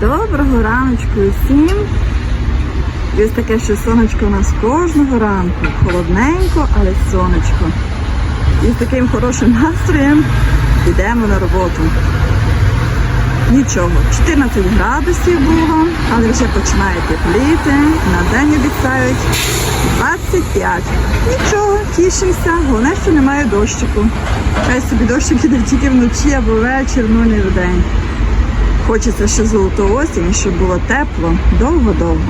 Доброго раночку усім. І ось таке ще сонечко у нас кожного ранку. Холодненько, але сонечко. І з таким хорошим настроєм йдемо на роботу. Нічого, 14 градусів було, але вже починає тепліти. На день обіцяють 25. Нічого, тішимося. Головне, що немає дощику. Хай собі дощик іде тільки вночі або вечір, ну не в день. Хочеться ще золоту осінь, щоб було тепло довго-довго.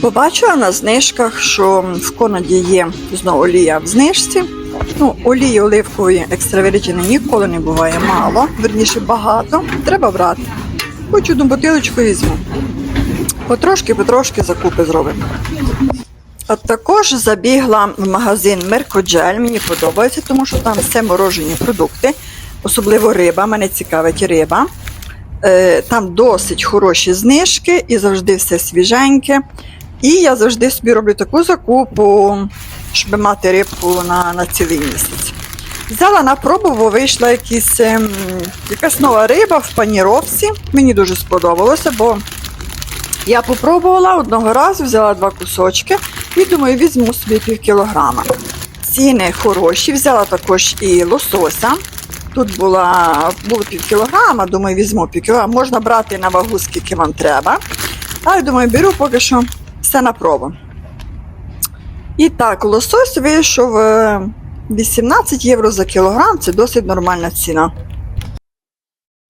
Побачила на знижках, що в Конаді є знову олія в знижці. Ну, олії оливкової екстравертіни ніколи не буває мало, верніше багато. Треба брати. Хоч одну бутилочку візьму. Потрошки, потрошки закупи зробимо. А також забігла в магазин Меркоджель. Мені подобається, тому що там все морожені продукти, особливо риба. Мене цікавить риба. Е, Там досить хороші знижки і завжди все свіженьке. І я завжди собі роблю таку закупу, щоб мати рибку на, на цілий місяць. Взяла на пробу, бо вийшла якісь, ем, якась нова риба в паніровці. Мені дуже сподобалося, бо я попробувала одного разу, взяла два кусочки і думаю, візьму собі пів кілограма. Ціни хороші, взяла також і лосося. Тут була, було пів кілограма, думаю, візьму пів кілограма. Можна брати на вагу, скільки вам треба. А я думаю, беру поки що все на пробу. І так, лосось вийшов е, 18 євро за кілограм, це досить нормальна ціна.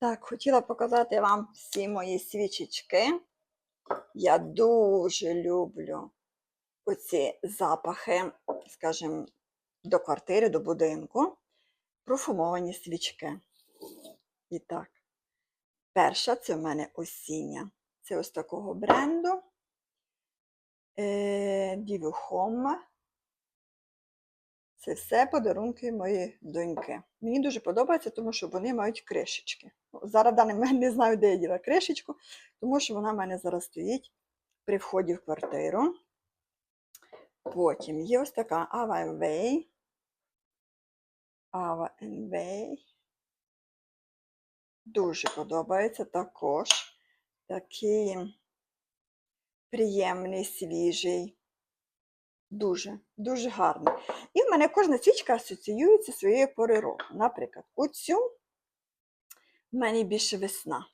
Так, хотіла показати вам всі мої свічечки. Я дуже люблю оці запахи, скажімо, до квартири, до будинку. Профумовані свічки. І так, перша це в мене осіння. Це ось такого бренду. Е, Home. Це все подарунки моєї доньки. Мені дуже подобається, тому що вони мають кришечки. Ну, Зараз даний не знаю, де я діла кришечку, тому що вона в мене зараз стоїть при вході в квартиру. Потім є ось така Ava Ava Way. Дуже подобається також. Такий приємний, свіжий. Дуже, дуже гарний. І в мене кожна свічка асоціюється своєю пори року. Наприклад, оцю в мене більше весна.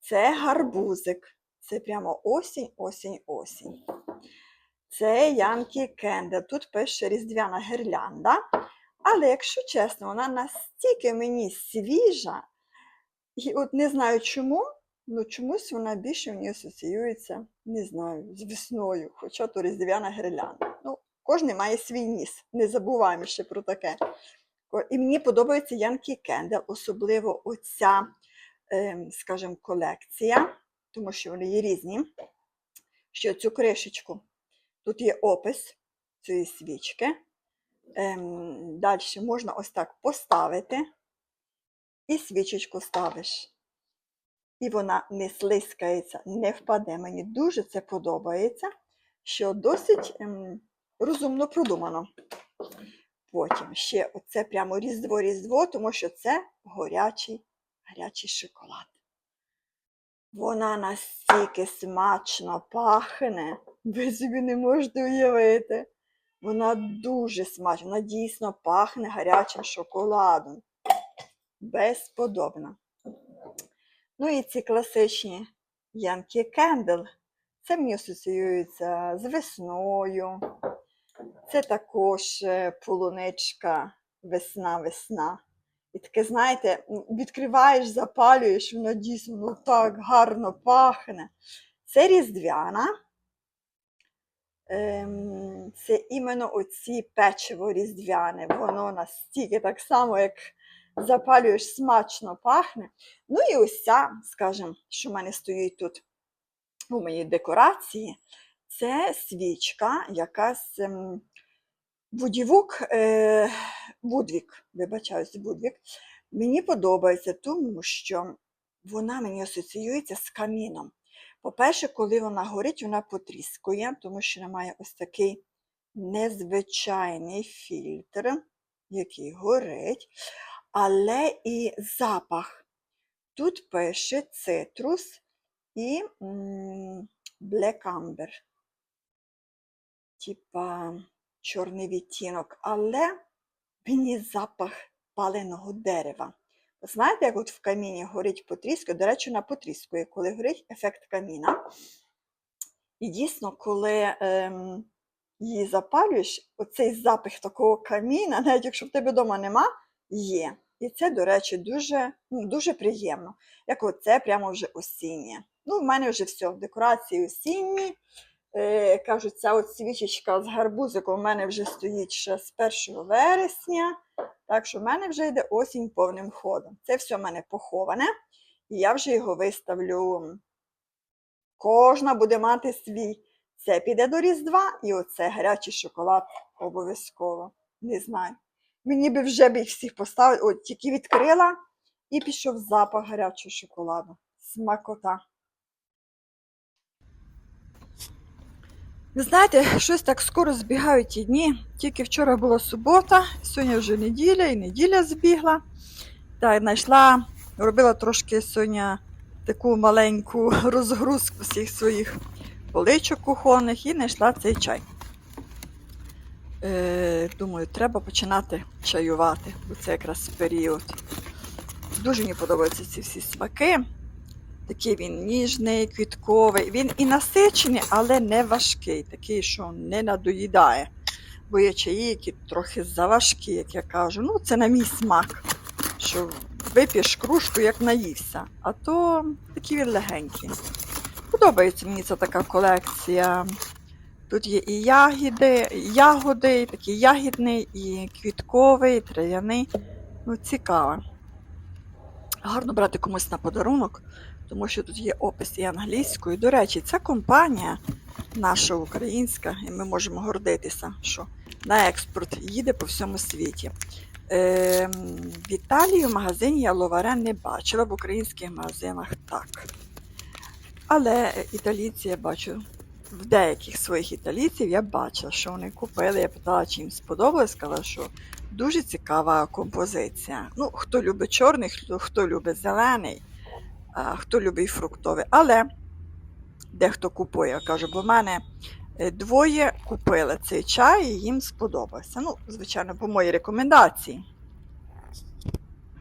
Це гарбузик. Це прямо осінь, осінь, осінь. Це Янкі Кендел. Тут пише різдвяна гірлянда. Але, якщо чесно, вона настільки мені свіжа, і от не знаю чому, Ну, чомусь вона більше мені асоціюється, не знаю, з весною, хоча то різдвяна гірлянда. Ну, кожен має свій ніс, не забуваємо ще про таке. І мені подобається Янкі Кендел, особливо оця, ем, скажімо, колекція, тому що вони є різні. Що цю кришечку. Тут є опис цієї свічки. Ем, Далі можна ось так поставити і свічечку ставиш і вона не слизькається, не впаде. Мені дуже це подобається, що досить ем, розумно продумано. Потім ще оце прямо різдво-різдво, тому що це горячий, гарячий шоколад. Вона настільки смачно пахне, ви собі не можете уявити. Вона дуже смачна, вона дійсно пахне гарячим шоколадом. Безподобна. Ну і ці класичні Янкі Кендл. Це мені асоціюється з весною. Це також е, полуничка весна-весна. І таке, знаєте, відкриваєш, запалюєш, воно дійсно ну, так гарно пахне. Це різдвяна. Ем, це іменно оці печиво різдвяне. Воно настільки так само, як запалюєш, смачно пахне. Ну і ось ця, скажімо, що в мене стоїть тут у моїй декорації, це свічка, якась ем, Будівук, е, Будвік, вибачаюсь, Будвік. Мені подобається, тому що вона мені асоціюється з каміном. По-перше, коли вона горить, вона потріскує, тому що вона має ось такий незвичайний фільтр, який горить. але і запах. Тут пише цитрус і Black Amber. Типа чорний відтінок, але мені запах паленого дерева. Знаєте, як от в каміні горить потріскує, до речі, вона потріскує, коли горить ефект каміна. І дійсно, коли ем, її запалюєш, оцей запах такого каміна, навіть якщо в тебе вдома нема, є. І це, до речі, дуже, ну, дуже приємно. Як оце прямо вже осіннє. Ну, в мене вже все, декорації осінні. Е, кажуть, ця от свічечка з гарбузиком у мене вже стоїть ще з 1 вересня. Так що в мене вже йде осінь повним ходом. Це все в мене поховане, і я вже його виставлю. Кожна буде мати свій. Це піде до Різдва, і оце гарячий шоколад обов'язково. Не знаю. Мені би вже б їх всіх поставити. От тільки відкрила і пішов запах гарячого шоколаду. Смакота. Ви знаєте, щось так скоро збігають ті дні. Тільки вчора була субота, сьогодні вже неділя, і неділя збігла. Так, знайшла, робила трошки сьогодні таку маленьку розгрузку всіх своїх поличок кухонних і знайшла цей чай. Е, думаю, треба починати чаювати, бо це якраз період. Дуже мені подобаються ці всі смаки. Такий він ніжний, квітковий. Він і насичений, але не важкий, такий, що не надоїдає. Бо є чаї, які трохи заважкі, як я кажу. Ну, це на мій смак. Що вип'єш кружку, як наївся. А то такі він легенькі. Подобається мені ця така колекція. Тут є і ягіди, ягоди, і такий ягідний, і квітковий, і трав'яний. Ну, цікаво. Гарно брати комусь на подарунок, тому що тут є опис і англійською. До речі, ця компанія наша українська, і ми можемо гордитися, що на експорт їде по всьому світі. Е, в Італії в магазині я ловаре не бачила, в українських магазинах так. Але італійці я бачу, в деяких своїх італійців я бачила, що вони купили. Я питала, чи їм сподобалось, сказала, що дуже цікава композиція. Ну, хто любить чорний, хто, любить зелений, хто любить фруктовий. Але дехто купує, я кажу, бо в мене е, двоє купили цей чай і їм сподобався. Ну, звичайно, по моїй рекомендації.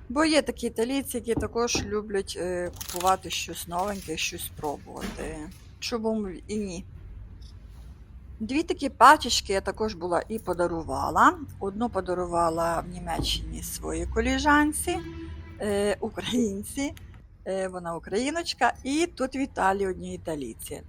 Бо є такі італійці, які також люблять е, купувати щось новеньке, щось спробувати. Чому і ні? Дві такі пачечки я також була і подарувала. Одну подарувала в Німеччині своїй коліжанці, е, українці. Е, вона україночка, і тут в Італії одній італійці.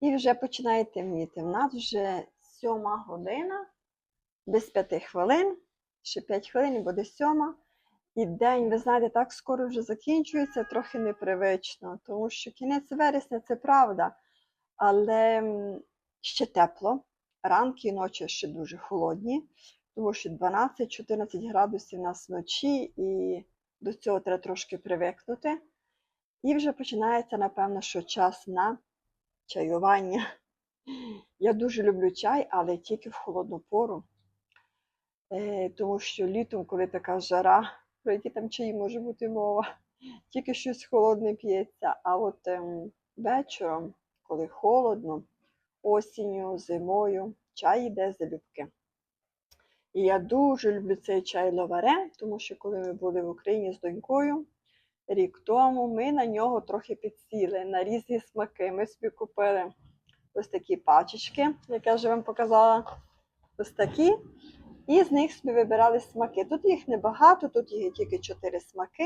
І вже починає темніти. В нас вже сьома година, без п'яти хвилин, ще п'ять хвилин і буде сьома. І день, ви знаєте, так скоро вже закінчується, трохи непривично, тому що кінець вересня це правда, але ще тепло. Ранки і ночі ще дуже холодні, тому що 12-14 градусів у нас вночі, і до цього треба трошки привикнути. І вже починається, напевно, що час на чаювання. Я дуже люблю чай, але тільки в холодну пору. Е, тому що літом, коли така жара, про які там чаї може бути мова, тільки щось холодне п'ється. А от ем, вечором, коли холодно, осінню, зимою, чай йде залюбки. І я дуже люблю цей чай лаваре, тому що коли ми були в Україні з донькою рік тому, ми на нього трохи підсіли на різні смаки. Ми собі купили ось такі пачечки, як я вже вам показала. Ось такі. І з них собі вибирали смаки. Тут їх небагато, тут є тільки 4 смаки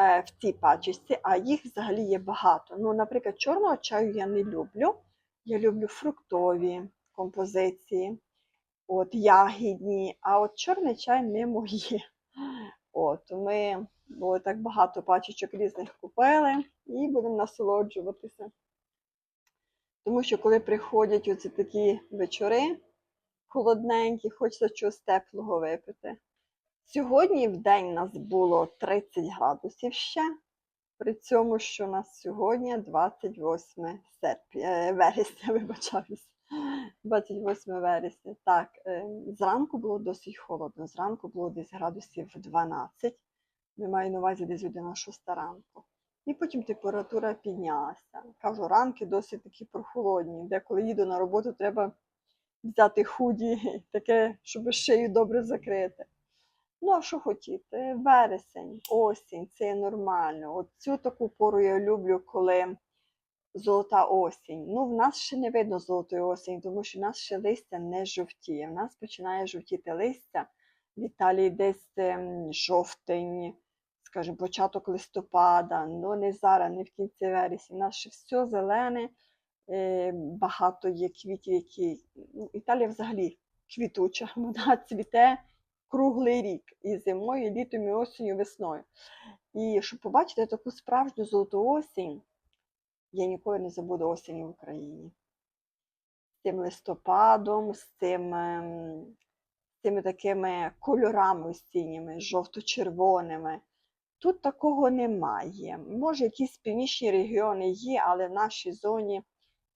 е, в цій пачечці, а їх взагалі є багато. Ну, наприклад, чорного чаю я не люблю. Я люблю фруктові композиції, от, ягідні, а от чорний чай не моє. От, ми було так багато пачечок різних купили і будемо насолоджуватися. Тому що коли приходять оці такі вечори холодненькі, хочеться чогось теплого випити. Сьогодні в день нас було 30 градусів ще. При цьому, що у нас сьогодні 28 серпня, е, вересня, вибачаюсь. 28 вересня. Так, е, зранку було досить холодно. Зранку було десь градусів 12. Не маю на увазі десь година 6 ранку. І потім температура піднялася. Кажу, ранки досить такі прохолодні. Деколи їду на роботу, треба взяти худі, таке, щоб шию добре закрити. Ну, а що хотіти? Вересень, осінь, це нормально. От цю таку пору я люблю, коли золота осінь. Ну, в нас ще не видно золотої осені, тому що в нас ще листя не жовтіє. В нас починає жовтіти листя в Італії десь ем, жовтень, скажімо, початок листопада, ну не зараз, не в кінці вересня. У нас ще все зелене, е, багато є квітів, які. Ну, Італія взагалі квітуча, вона цвіте круглий рік і зимою, і літом, і осінню, весною. І щоб побачити таку справжню золоту осінь, я ніколи не забуду осінь в Україні. З тим листопадом, з цим, ем, з цими такими кольорами осінніми, жовто-червоними. Тут такого немає. Може, якісь північні регіони є, але в нашій зоні,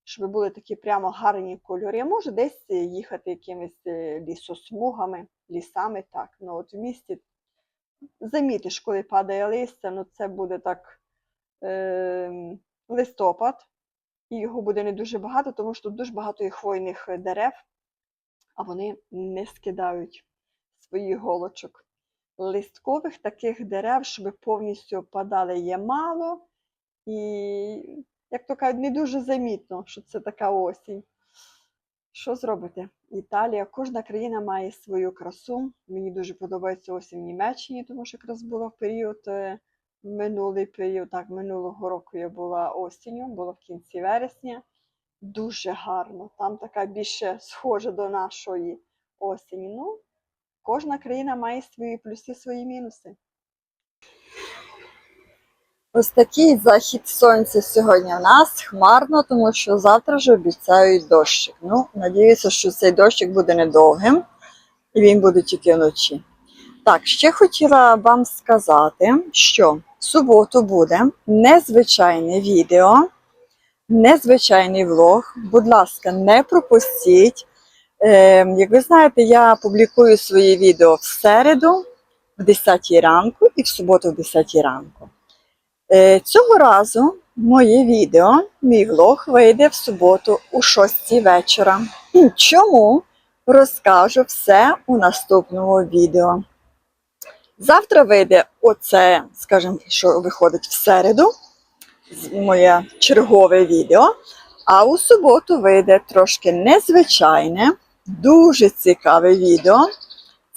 щоб були такі прямо гарні кольори. Може десь їхати якимись е, лісосмугами, лісами, так. Ну от в місті замітиш, коли падає листя, ну це буде так е, листопад, і його буде не дуже багато, тому що тут дуже багато є хвойних дерев, а вони не скидають своїх голочок. Листкових таких дерев, щоб повністю опадали, є мало. І, як то кажуть, не дуже замітно, що це така осінь. Що зробити? Італія, кожна країна має свою красу. Мені дуже подобається осінь в Німеччині, тому що якраз була в період, е, минулий період, так, минулого року я була осінню, була в кінці вересня. Дуже гарно. Там така більше схожа до нашої осені. Ну, кожна країна має свої плюси, свої мінуси. Ось такий захід сонця сьогодні в нас хмарно, тому що завтра вже обіцяють дощик. Ну, надіюся, що цей дощик буде недовгим і він буде тільки вночі. Так, ще хотіла вам сказати, що в суботу буде незвичайне відео, незвичайний влог. Будь ласка, не пропустіть. Е, як ви знаєте, я публікую свої відео в середу, в 10 ранку і в суботу в 10 ранку. Е, Цього разу моє відео, мій влог вийде в суботу у 6 вечора. Чому? Розкажу все у наступному відео. Завтра вийде оце, скажімо, що виходить в середу, моє чергове відео. А у суботу вийде трошки незвичайне, дуже цікаве відео.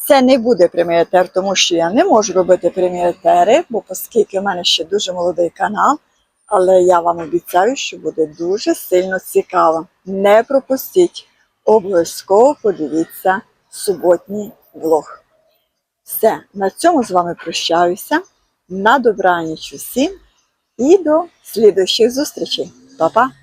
Це не буде прямий етер, тому що я не можу робити прямі етери, бо оскільки в мене ще дуже молодий канал, але я вам обіцяю, що буде дуже сильно цікаво. Не пропустіть, обов'язково подивіться суботній влог. Все, на цьому з вами прощаюся. На добраніч усім і до слідуючих зустрічей. Па-па!